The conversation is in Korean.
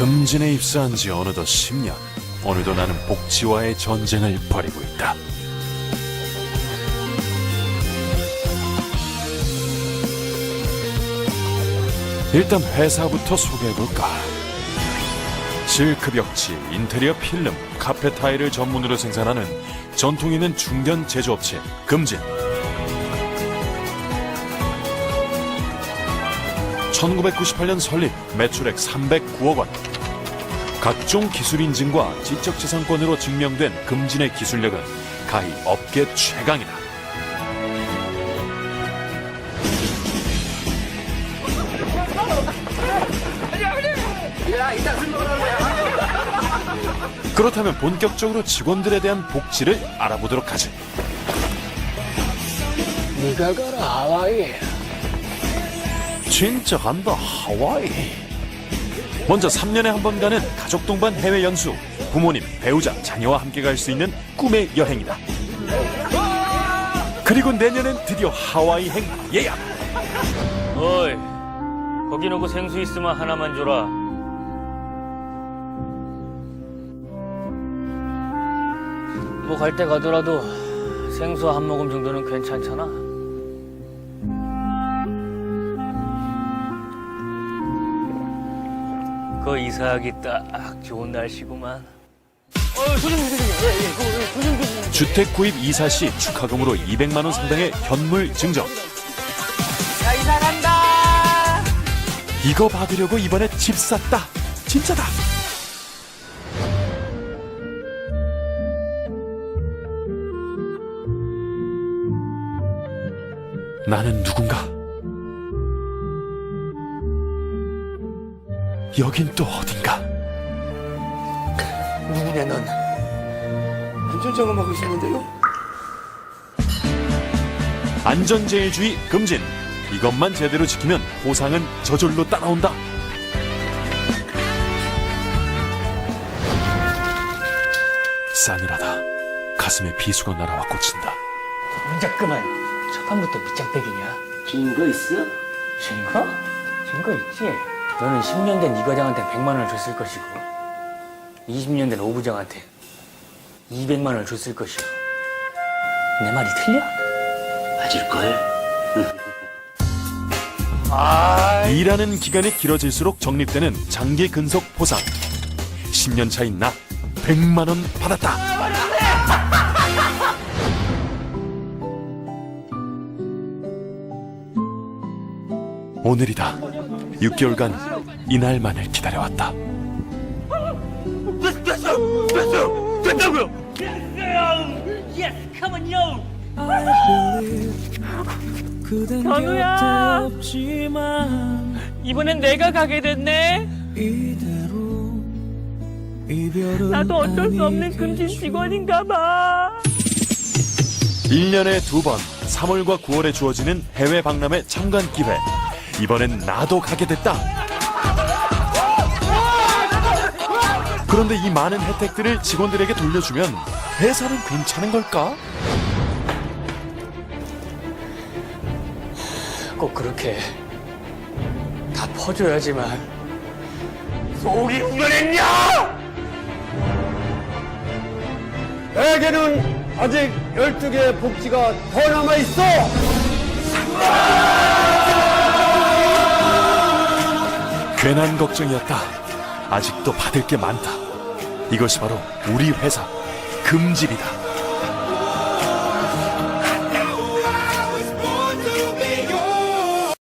금진에 입사한 지 어느덧 10년. 오늘도 나는 복지와의 전쟁을 벌이고 있다. 일단 회사부터 소개해볼까. 실크 벽지, 인테리어 필름, 카페 타일을 전문으로 생산하는 전통 있는 중견 제조업체 금진. 1998년 설립, 매출액 309억 원. 각종 기술 인증과 지적재산권으로 증명된 금진의 기술력은 가히 업계 최강이다. 그렇다면 본격적으로 직원들에 대한 복지를 알아보도록 하지. 네가 가라 하와이 진짜 간다 하와이 먼저 3년에 한 번 가는 가족 동반 해외 연수 부모님 배우자 자녀와 함께 갈 수 있는 꿈의 여행이다 그리고 내년엔 드디어 하와이행 예약 어이, 거기 누구 생수 있으면 하나만 줘라. 뭐 갈 때 가더라도 생수 한 모금 정도는 괜찮잖아. 그 이사하기 딱 좋은 날씨구만. 주택 구입 이사 시 축하금으로 200만 원 상당의 현물 증정. 야 이사 간다. 이거 받으려고 이번에 집 샀다. 진짜다. 나는 누군가 여긴 또 어딘가 누구냐 넌 운전장엄하고 있었는데요 안전제일주의 금진 이것만 제대로 지키면 보상은 저절로 따라온다 싸늘하다 가슴에 비수가 날아와 꽂힌다 문자 그만. 첫 판부터 밑장빼기냐? 증거 있어? 증거? 증거 있지. 너는 10년 된 이 과장한테 100만 원을 줬을 것이고 20년 된 오 부장한테 200만 원을 줬을 것이고 내 말이 틀려? 맞을걸. 일하는 기간이 길어질수록 적립되는 장기 근속 보상. 10년 차인 나 100만 원 받았다. 오늘이다 6개월간 이날만을 기다려왔다 견우야. 이번엔 내가 가게 됐네. 나도 어쩔 수 없는 금진 직원인가 봐. 1년에 두 번 3월과 9월에 주어지는 해외 박람회 참관 기회 이번엔 나도 가게 됐다 그런데 이 많은 혜택들을 직원들에게 돌려주면 회사는 괜찮은 걸까? 꼭 그렇게 다 퍼줘야지만 속이 우려냈냐? 내게는 아직 12개의 복지가 더 남아있어! 괜한 걱정이었다. 아직도 받을 게 많다. 이것이 바로 우리 회사 금집이다